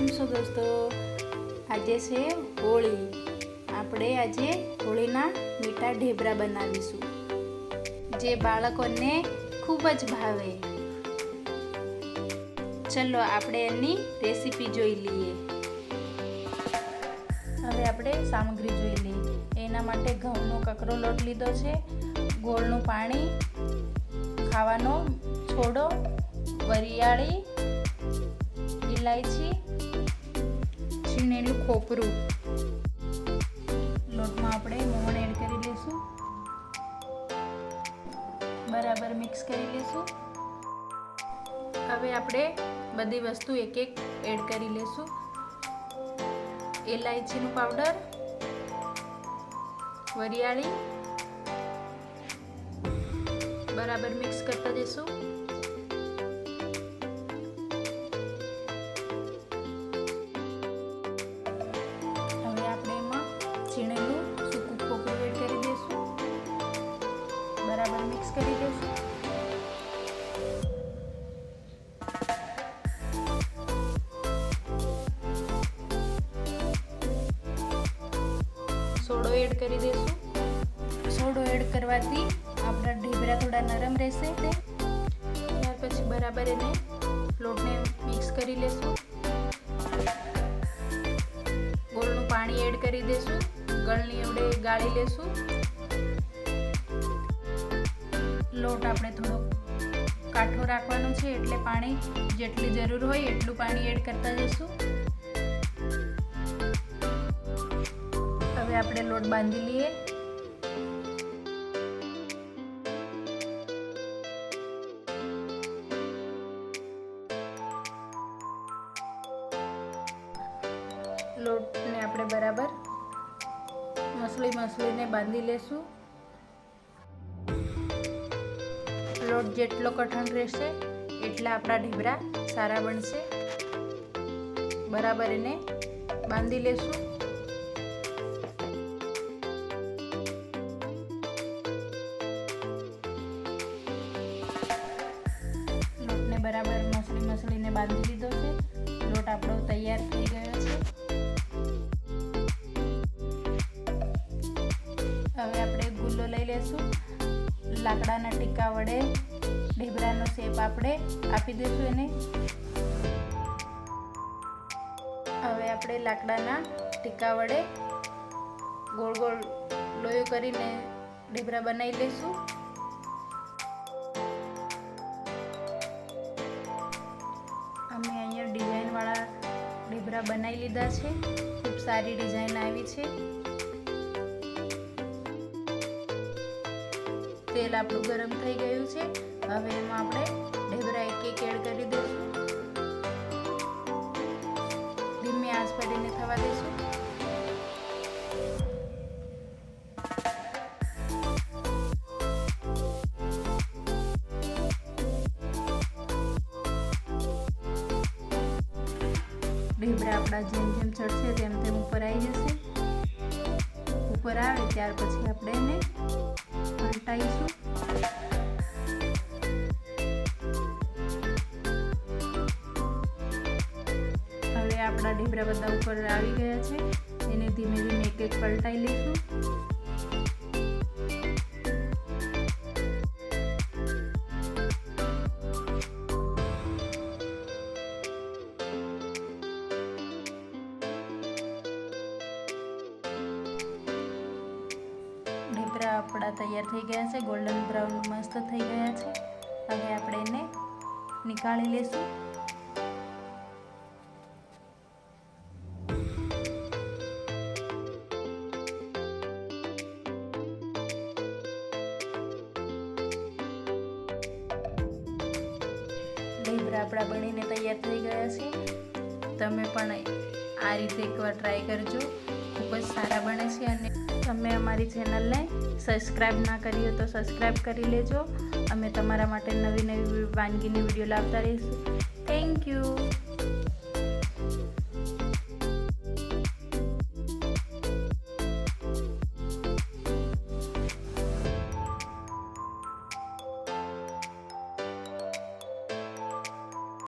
કેમ છો દોસ્તો આજે છે હોળી. આપણે આજે હોળીના મીઠા ઢેબરા બનાવીશું, જે બાળકોને ખૂબ જ ભાવે. ચલો આપણે એની રેસીપી જોઈ લઈએ. હવે આપણે સામગ્રી જોઈ લઈએ. એના માટે ઘઉંનો કકરો લોટ લીધો છે, ગોળનું પાણી, ખાવાનો છોડો, વરિયાળી ઇલાયચી છીણેલું ખોપરું. લોટમાં આપણે મોણ એડ કરી લઈશું. બરાબર મિક્સ કરી લઈશું. હવે આપણે બધી વસ્તુ એક એક એડ કરી લઈશું. ઇલાયચીનું પાવડર, વરિયાળી. બરાબર મિક્સ કરતા જઈશું. એડ કરી દઈશું સોડો એડ કરવાથી આપણા ઢેબરા થોડા નરમ રહેશે ત્યાર પછી બરાબર એને લોટને મિક્સ કરી લેશું. ગોળનું પાણી એડ કરી દેશું. ગળની એવડે ગાળી લેશું. લોટ આપણે થોડો કાઠો રાખવાનો છે એટલે પાણી જેટલી જરૂર હોય એટલું પાણી એડ કરતા જઈશું. આપણે લોટ બાંધી લઈએ. લોટને આપણે બરાબર મસળી મસળીને બાંધી લેશું. લોટ જેટલો કઠણ રહેશે એટલા આપણા ઢીબરા સારા બનશે. બરાબર એને બાંધી લેશું. બાંધી દીધો છે. લોટ આપણો તૈયાર થઈ ગયો છે. હવે આપણે ગુલ્લો લઈ લેશું. લાકડાના ટીકા વડે, ઢેબરાનો શેપ આપણે આપી દઈશું એને. હવે આપણે લાકડાના ટીકા વડે ગોળ ગોળ લોયો કરીને ઢેબરા બનાવી લઈશું ઢેબરા બનાવી લીધા છે. ખૂબ સારી ડિઝાઇન આવી છે. તેલ આપણું ગરમ થઈ ગયું છે. હવે એમાં આપણે ઢેબરા એક એક એડ કરી દઈશું. ધીમી આંચ પડીને થવા દઈશું. ઢેબરા આપણા જેમ જેમ ચડશે તેમ તેમ ઉપર આવી જશે. ઉપર આવે ત્યાર પછી આપણે એને પલટાઈશું. હવે આપણા ઢીબરા બધા ઉપર આવી ગયા છે. એને ધીમે ધીમે એક એક પલટાઈ લઈશું. આપણા તૈયાર થઈ ગયા છે ગોલ્ડન બ્રાઉન મસ્ત થઈ ગયા છે. હવે આપણે એને નીકાળી લેશું ઢેબરા આપણા બનીને તૈયાર થઈ ગયા છે. તમે પણ આ રીતે એકવાર ટ્રાય કરજો. ખૂબ જ સારા બને છે અને તમે અમારી ચેનલને સબસ્ક્રાઈબ ના કરી હોય તો સબસ્ક્રાઈબ કરી લેજો. અમે તમારા માટે નવી નવી વાનગીની વીડિયો લાવતા રહીશું. Thank you